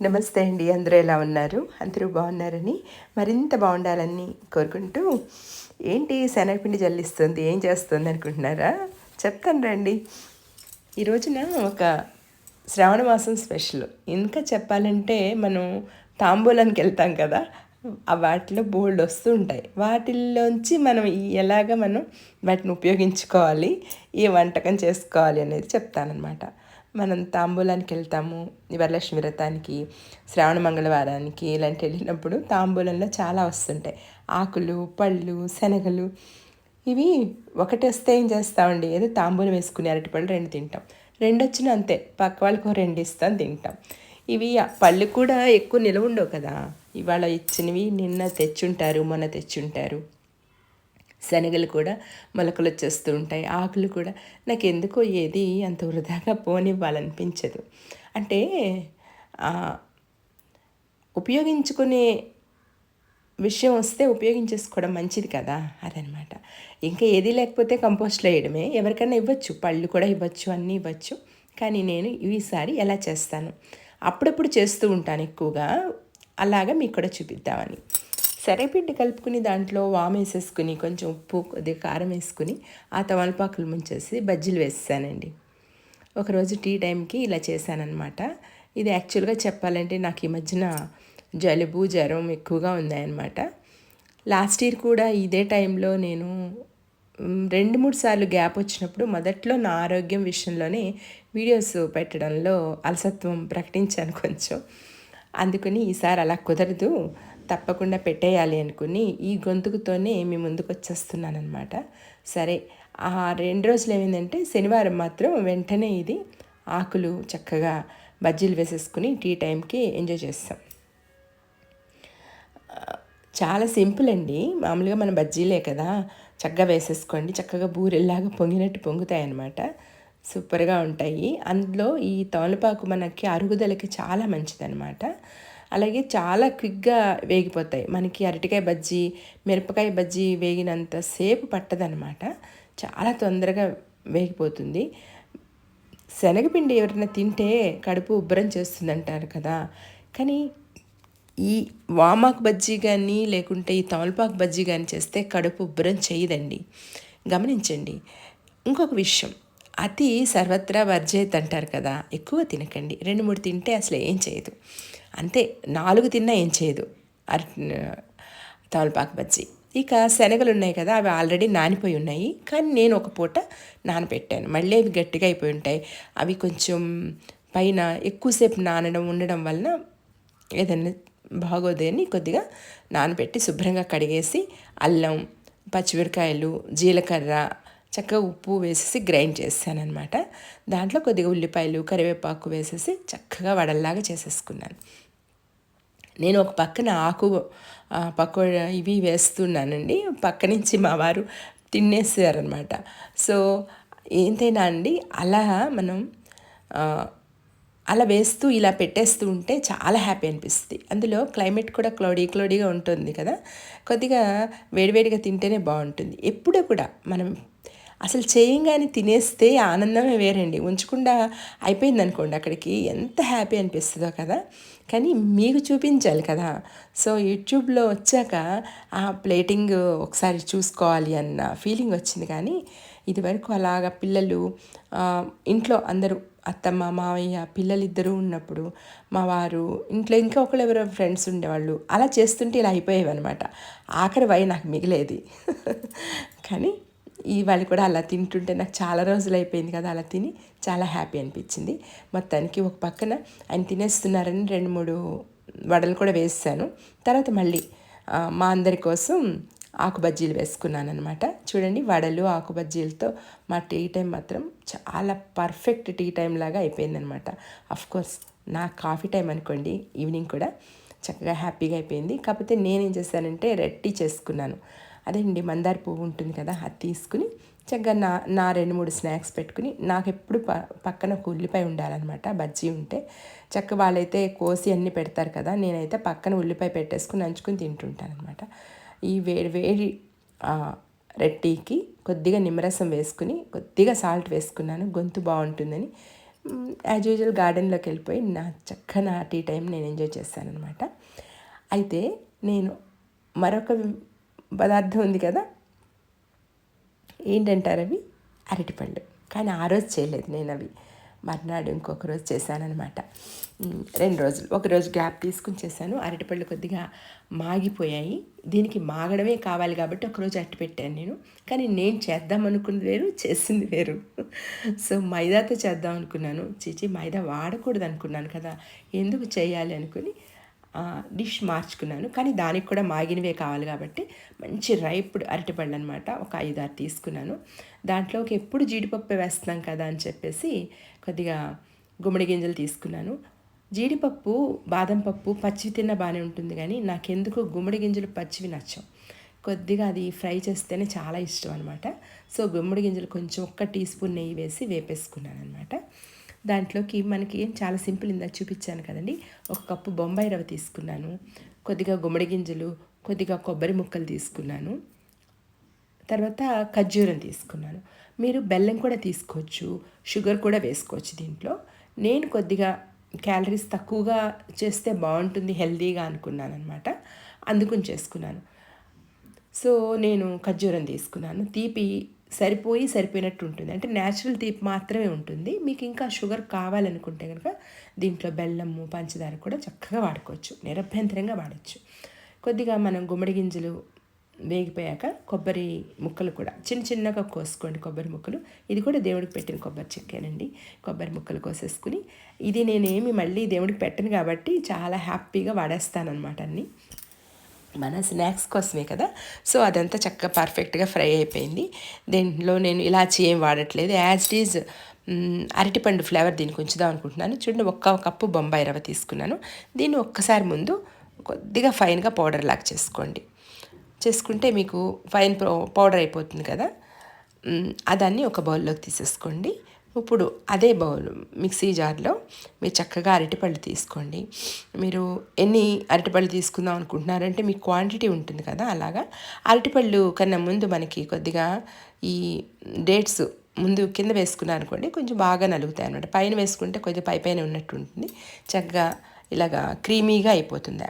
నమస్తే అండి అందరూ ఎలా ఉన్నారు? అందరూ బాగున్నారని మరింత బాగుండాలని కోరుకుంటూ ఏంటి శనగపిండి జల్లిస్తుంది ఏం చేస్తుంది అనుకుంటున్నారా? చెప్తాను రండి. ఈ రోజున ఒక శ్రావణ మాసం స్పెషల్. ఇంకా చెప్పాలంటే మనం తాంబూలానికి వెళ్తాం కదా ఆ వాటిలో బోల్డ్ వస్తూ ఉంటాయి. వాటిల్లోంచి మనం ఎలాగ మనం వాటిని ఉపయోగించుకోవాలి ఏ వంటకం చేసుకోవాలి అనేది చెప్తానమాట మనం తాంబూలానికి వెళ్తాము వరలక్ష్మి వ్రతానికి శ్రావణ మంగళవారానికి ఇలాంటి వెళ్ళినప్పుడు తాంబూలంలో చాలా వస్తుంటాయి. ఆకులు పళ్ళు శనగలు ఇవి ఒకటి వస్తే ఏం చేస్తామండి? ఏదో తాంబూలం వేసుకుని అరటిపళ్ళు రెండు తింటాం. రెండు వచ్చిన అంతే పక్క వాళ్ళకు రెండు ఇస్తాం తింటాం. ఇవి పళ్ళు కూడా ఎక్కువ నిలవ ఉండవు కదా. ఇవాళ ఇచ్చినవి నిన్న తెచ్చుంటారు మొన్న తెచ్చుంటారు. శనగలు కూడా మొలకలు వచ్చేస్తూ ఉంటాయి. ఆకులు కూడా. నాకు ఎందుకో ఏది అంత వృధాగా పోనివ్వాలనిపించదు. అంటే ఉపయోగించుకునే విషయం వస్తే ఉపయోగించేసుకోవడం మంచిది కదా? అదనమాట. ఇంకా ఏది లేకపోతే కంపోస్ట్లో వేయడమే. ఎవరికైనా ఇవ్వచ్చు. పళ్ళు కూడా ఇవ్వచ్చు. అన్నీ ఇవ్వచ్చు. కానీ నేను ఈసారి ఎలా చేస్తాను? అప్పుడప్పుడు చేస్తూ ఉంటాను ఎక్కువగా. అలాగా మీకు కూడా చూపిద్దామని. సరేపిండి కలుపుకుని దాంట్లో వామ్ వేసేసుకుని కొంచెం ఉప్పు కొద్దిగా కారం వేసుకుని ఆ తమలపాకులు ముంచేసి బజ్జీలు వేసానండి ఒకరోజు టీ టైంకి ఇలా చేశానన్నమాట. ఇది యాక్చువల్గా చెప్పాలంటే నాకు ఈ మధ్యన జలుబు జ్వరం ఎక్కువగా ఉన్నాయన్నమాట. లాస్ట్ ఇయర్ కూడా ఇదే టైంలో నేను రెండు మూడు సార్లు గ్యాప్ వచ్చినప్పుడు మొదట్లో నా ఆరోగ్యం విషయంలోనే వీడియోస్ పెట్టడంలో అలసత్వం ప్రకటించాను కొంచెం. అందుకని ఈసారి అలా కుదరదు. తప్పకుండా పెట్టేయాలి అనుకుని ఈ గొంతుకుతోనే మీ ముందుకు వచ్చేస్తున్నానమాట సరే ఆ రెండు రోజులు ఏమైందంటే శనివారం మాత్రం వెంటనే ఇది ఆకులు చక్కగా బజ్జీలు వేసేసుకుని టీ టైంకి ఎంజాయ్ చేస్తాం. చాలా సింపుల్ అండి. మామూలుగా మన బజ్జీలే కదా. చక్కగా వేసేసుకోండి. చక్కగా బూరెల్లాగా పొంగినట్టు పొంగుతాయి అన్నమాట సూపర్గా ఉంటాయి. అందులో ఈ తమలపాకు మనకి అరుగుదలకి చాలా మంచిదన్నమాట. అలాగే చాలా క్విక్గా వేగిపోతాయి. మనకి అరటికాయ బజ్జీ మిరపకాయ బజ్జీ వేగినంత సేపు పట్టదనమాట చాలా తొందరగా వేగిపోతుంది. శనగపిండి ఎవరైనా తింటే కడుపు ఉబ్బరం చేస్తుంది అంటారు కదా. కానీ ఈ వామాకు బజ్జీ కానీ లేకుంటే ఈ తమలపాకు బజ్జీ కానీ చేస్తే కడుపు ఉబ్బరం చేయదండి. గమనించండి. ఇంకొక విషయం. అతి సర్వత్రా వర్జేత్ అంటారు కదా ఎక్కువ తినకండి. రెండు మూడు తింటే అసలు ఏం చేయదు. అంతే నాలుగు తిన్నా ఏం చేయదు. అర తమలపాకు బజ్జీ. ఇక శనగలు ఉన్నాయి కదా అవి ఆల్రెడీ నానిపోయి ఉన్నాయి. కానీ నేను ఒక పూట నానబెట్టాను. మళ్ళీ అవి గట్టిగా అయిపోయి ఉంటాయి. అవి కొంచెం పైన ఎక్కువసేపు నానడం ఉండడం వలన ఏదైనా బాగోదని కొద్దిగా నానబెట్టి శుభ్రంగా కడిగేసి అల్లం పచ్చిమిరకాయలు జీలకర్ర చక్కగా ఉప్పు వేసేసి గ్రైండ్ చేశాను అనమాట దాంట్లో కొద్దిగా ఉల్లిపాయలు కరివేపాకు వేసేసి చక్కగా వడల్లాగా చేసేసుకున్నాను. నేను ఒక పక్కన ఆకు పకోడా ఇవి వేస్తున్నానండి. పక్క నుంచి మా వారు తినేసారనమాట సో ఏంటైనా అండి? అలా మనం అలా వేస్తూ ఇలా పెట్టేస్తూ ఉంటే చాలా హ్యాపీ అనిపిస్తుంది. అందులో క్లైమేట్ కూడా క్లౌడీ క్లౌడీగా ఉంటుంది కదా. కొద్దిగా వేడివేడిగా తింటేనే బాగుంటుంది. ఎప్పుడూ కూడా మనం అసలు చేయంగానే తినేస్తే ఆనందమే వేరండి. ఉంచకుండా అయిపోయింది అనుకోండి అక్కడికి ఎంత హ్యాపీ అనిపిస్తుందో కదా. కానీ మీకు చూపించాలి కదా. సో యూట్యూబ్లో వచ్చాక ఆ ప్లేటింగ్ ఒకసారి చూసుకోవాలి అన్న ఫీలింగ్ వచ్చింది కానీ ఇదివరకు అలాగా పిల్లలు ఇంట్లో అందరూ అత్తమ్మ మావయ్య పిల్లలిద్దరూ ఉన్నప్పుడు మా వారు ఇంట్లో ఇంకా ఒకళ్ళు ఎవరో ఫ్రెండ్స్ ఉండేవాళ్ళు అలా చేస్తుంటే ఇలా అయిపోయేవి అనమాట ఆఖరి వై నాకు మిగిలేది. కానీ ఇవాళ కూడా అలా తింటుంటే నాకు చాలా రోజులు అయిపోయింది కదా అలా తిని చాలా హ్యాపీ అనిపించింది. మొత్తానికి ఒక పక్కన ఆయన తినేస్తున్నారని రెండు మూడు వడలు కూడా వేసాను. తర్వాత మళ్ళీ మా అందరి కోసం ఆకు బజ్జీలు వేసుకున్నాను అనమాట చూడండి వడలు ఆకు బజ్జీలతో మా టీ టైం మాత్రం చాలా పర్ఫెక్ట్ టీ టైం లాగా అయిపోయిందనమాట కోర్స్ నా కాఫీ టైం అనుకోండి ఈవినింగ్ కూడా చక్కగా హ్యాపీగా అయిపోయింది. కాకపోతే నేనేం చేశానంటే రెడ్ టీ చేసుకున్నాను. అదేండి మందార పువ్వు ఉంటుంది కదా అది తీసుకుని చక్కగా నా నా రెండు మూడు స్నాక్స్ పెట్టుకుని నాకు ఎప్పుడు ప పక్కన ఒక ఉల్లిపాయ ఉండాలన్నమాట బజ్జీ ఉంటే. చక్క వాళ్ళైతే కోసి అన్నీ పెడతారు కదా నేనైతే పక్కన ఉల్లిపాయ పెట్టేసుకుని నంచుకుని తింటుంటాను అనమాట ఈ వేడి వేడి రెట్టికి రెడ్ టీకి కొద్దిగా నిమ్మరసం వేసుకుని కొద్దిగా సాల్ట్ వేసుకున్నాను గొంతు బాగుంటుందని. యాజ్ యూజువల్ గార్డెన్లోకి వెళ్ళిపోయి నా చక్క నా టీ టైం నేను ఎంజాయ్ చేశాను అనమాట అయితే నేను మరొక పదార్థం ఉంది కదా? ఏంటంటారు అవి? అరటిపండు. కానీ ఆ రోజు చేయలేదు నేను అవి. మర్నాడు ఇంకొక రోజు చేశానమాట రెండు రోజులు. ఒక రోజు గ్యాప్ తీసుకుని చేశాను. అరటిపళ్ళు కొద్దిగా మాగిపోయాయి. దీనికి మాగడమే కావాలి కాబట్టి ఒకరోజు అట్టి పెట్టాను నేను. కానీ నేను చేద్దాం అనుకున్నది వేరు చేసింది వేరు. సో మైదాతో చేద్దాం అనుకున్నాను. చీచి మైదా వాడకూడదు అనుకున్నాను కదా. ఎందుకు చేయాలి అనుకుని డిష్ మార్చుకున్నాను. కానీ దానికి కూడా మాగినవే కావాలి కాబట్టి మంచి రైప్డ్ అరటిపళ్ళు అనమాట ఒక ఐదు ఆరు తీసుకున్నాను. దాంట్లోకి ఎప్పుడు జీడిపప్పు వేస్తున్నాం కదా అని చెప్పేసి కొద్దిగా గుమ్మడి గింజలు తీసుకున్నాను. జీడిపప్పు బాదం పప్పు పచ్చివి తిన్న బాగానే ఉంటుంది కానీ నాకెందుకు గుమ్మడి గింజలు పచ్చివి నచ్చం కొద్దిగా అది ఫ్రై చేస్తేనే చాలా ఇష్టం అనమాట. సో గుమ్మడి గింజలు కొంచెం ఒక్క టీ స్పూన్ నెయ్యి వేసి వేపేసుకున్నాను అనమాట దాంట్లోకి మనకి చాలా సింపుల్ ఇందా చూపించాను కదండి. ఒక కప్పు బొంబాయి రవ్వ తీసుకున్నాను. కొద్దిగా గుమ్మడి గింజలు కొద్దిగా కొబ్బరి ముక్కలు తీసుకున్నాను. తర్వాత ఖర్జూరం తీసుకున్నాను. మీరు బెల్లం కూడా తీసుకోవచ్చు షుగర్ కూడా వేసుకోవచ్చు దీంట్లో. నేను కొద్దిగా క్యాలరీస్ తక్కువగా చేస్తే బాగుంటుంది హెల్దీగా అనుకున్నాను అనమాట అందుకుని చేసుకున్నాను. సో నేను ఖర్జూరం తీసుకున్నాను. తీపి సరిపోయి సరిపోయినట్టు ఉంటుంది అంటే న్యాచురల్ తీపి మాత్రమే ఉంటుంది. మీకు ఇంకా షుగర్ కావాలనుకుంటే కనుక దీంట్లో బెల్లము పంచదార కూడా చక్కగా వాడుకోవచ్చు. నిరభ్యంతరంగా వాడచ్చు. కొద్దిగా మనం గుమ్మడి గింజలు వేగిపోయాక కొబ్బరి ముక్కలు కూడా చిన్న చిన్నగా కోసుకోండి కొబ్బరి ముక్కలు. ఇది కూడా దేవుడికి పెట్టిన కొబ్బరి చెక్కేనండి. కొబ్బరి ముక్కలు కోసేసుకుని ఇది నేనేమి మళ్ళీ దేవుడికి పెట్టను కాబట్టి చాలా హ్యాపీగా వాడేస్తాను అన్నమాట అన్నీ. మన స్నాక్స్ కోసమే కదా. సో అదంతా చక్కగా పర్ఫెక్ట్గా ఫ్రై అయిపోయింది. దీంట్లో నేను ఇలాచి ఏం వాడట్లేదు. యాజ్ ఇట్ ఈజ్ అరటిపండు ఫ్లేవర్ దీనికి ఉంచుదాం అనుకుంటున్నాను. చూడండి ఒక్క కప్పు బొంబాయి రవ్వ తీసుకున్నాను. దీన్ని ఒక్కసారి ముందు కొద్దిగా ఫైన్గా పౌడర్ లాగా చేసుకోండి. చేసుకుంటే మీకు ఫైన్ పౌడర్ అయిపోతుంది కదా. అదాన్ని ఒక బౌల్లోకి తీసేసుకోండి. ఇప్పుడు అదే బౌల్ మిక్సీ జార్లో మీరు చక్కగా అరటిపళ్ళు తీసుకోండి. మీరు ఎన్ని అరటిపళ్ళు తీసుకుందాం అనుకుంటున్నారంటే మీ క్వాంటిటీ ఉంటుంది కదా అలాగా. అరటిపళ్ళు కన్నా ముందు మనకి కొద్దిగా ఈ డేట్స్ ముందు కింద వేసుకున్నారనుకోండి కొంచెం బాగా నలుగుతాయి అనమాట పైన వేసుకుంటే కొద్దిగా పై పైన ఉన్నట్టు ఉంటుంది. చక్కగా ఇలాగా క్రీమీగా అయిపోతుంది.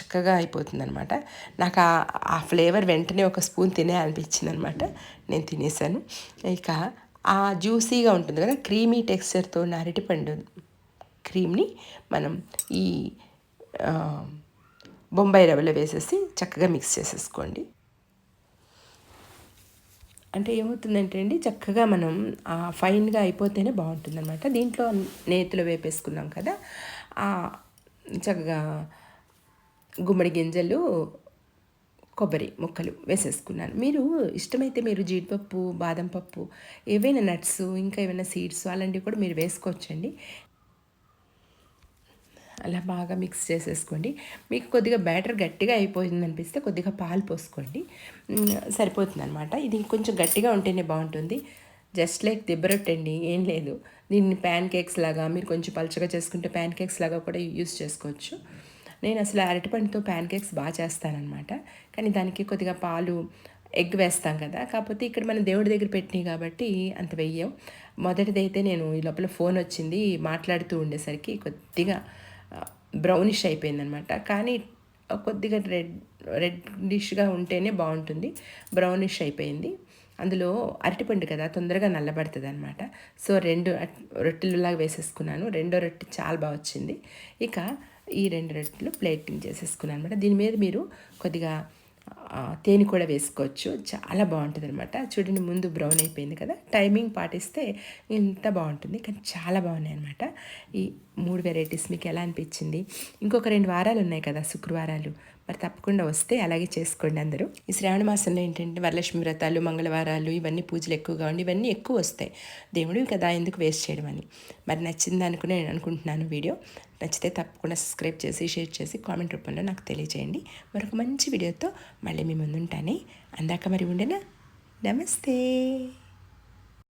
చక్కగా అయిపోతుంది అనమాట నాకు ఆ ఫ్లేవర్ వెంటనే ఒక స్పూన్ తినే అనిపించింది అనమాట నేను తినేసాను. ఇక ఆ జ్యూసీగా ఉంటుంది కదా క్రీమీ టెక్స్చర్తో ఉన్న అరటిపండు క్రీమ్ని మనం ఈ బొంబాయి రవ్వలో వేసేసి చక్కగా మిక్స్ చేసేసుకోండి. అంటే ఏమవుతుందంటే అండి చక్కగా మనం ఫైన్గా అయిపోతేనే బాగుంటుంది అనమాట దీంట్లో నేతిలో వేపేసుకున్నాం కదా చక్కగా గుమ్మడి గింజలు కొబ్బరి ముక్కలు వేసేసుకున్నాను. మీరు ఇష్టమైతే మీరు జీడిపప్పు బాదం పప్పు ఏవైనా నట్స్ ఇంకా ఏమైనా సీడ్స్ అలాంటివి కూడా మీరు వేసుకోవచ్చండి. అలా బాగా మిక్స్ చేసేసుకోండి. మీకు కొద్దిగా బ్యాటర్ గట్టిగా అయిపోయింది అనిపిస్తే కొద్దిగా పాలు పోసుకోండి. సరిపోతుంది అనమాట ఇది కొంచెం గట్టిగా ఉంటేనే బాగుంటుంది. జస్ట్ లైక్ దిబ్బరొట్టండి ఏం లేదు. దీన్ని ప్యాన్ కేక్స్ లాగా మీరు కొంచెం పలుచగా చేసుకుంటే ప్యాన్ కేక్స్ లాగా కూడా యూస్ చేసుకోవచ్చు. నేను అసలు అరటిపండుతో ప్యాన్ కేక్స్ బాగా చేస్తానమాట కానీ దానికి కొద్దిగా పాలు ఎగ్ వేస్తాం కదా. కాకపోతే ఇక్కడ మన దేవుడి దగ్గర పెట్టినాయి కాబట్టి అంత వెయ్యం మొదటిదైతే నేను ఈ లోపల ఫోన్ వచ్చింది మాట్లాడుతూ ఉండేసరికి కొద్దిగా బ్రౌనిష్ అయిపోయిందనమాట కానీ కొద్దిగా రెడ్ రెడ్ డిష్గా ఉంటేనే బాగుంటుంది. బ్రౌనిష్ అయిపోయింది. అందులో అరటిపండు కదా తొందరగా నల్లబడుతుంది అనమాట సో రెండు రొట్టెలులాగా వేసేసుకున్నాను. రెండో రొట్టె చాలా బాగా వచ్చింది. ఇక ఈ రెండు రెట్లు ప్లేటింగ్ చేసేసుకున్నాను అనమాట. దీని మీద మీరు కొద్దిగా తేనె కూడా వేసుకోవచ్చు. చాలా బాగుంటుంది అనమాట చూడండి ముందు బ్రౌన్ అయిపోయింది కదా. టైమింగ్ పాటిస్తే ఇంత బాగుంటుంది. కానీ చాలా బాగున్నాయి అనమాట ఈ మూడు వెరైటీస్ మీకు ఎలా అనిపించింది? ఇంకొక రెండు వారాలు ఉన్నాయి కదా శుక్రవారాలు. మరి తప్పకుండా వస్తే అలాగే చేసుకోండి అందరూ. ఈ శ్రావణ మాసంలో ఏంటంటే వరలక్ష్మి వ్రతాలు మంగళవారాలు ఇవన్నీ పూజలు ఎక్కువగా ఉండి ఇవన్నీ ఎక్కువ వస్తాయి. దేవుడివి కదా ఎందుకు వేస్ట్ చేయడం అని. మరి నచ్చింది అనుకుని నేను అనుకుంటున్నాను వీడియో. నచ్చితే తప్పకుండా సబ్స్క్రైబ్ చేసి షేర్ చేసి కామెంట్ రూపంలో నాకు తెలియజేయండి మరొక మంచి వీడియోతో మళ్ళీ మీ ముందుంటానే. అందాక మరి ఉండేనా? నమస్తే.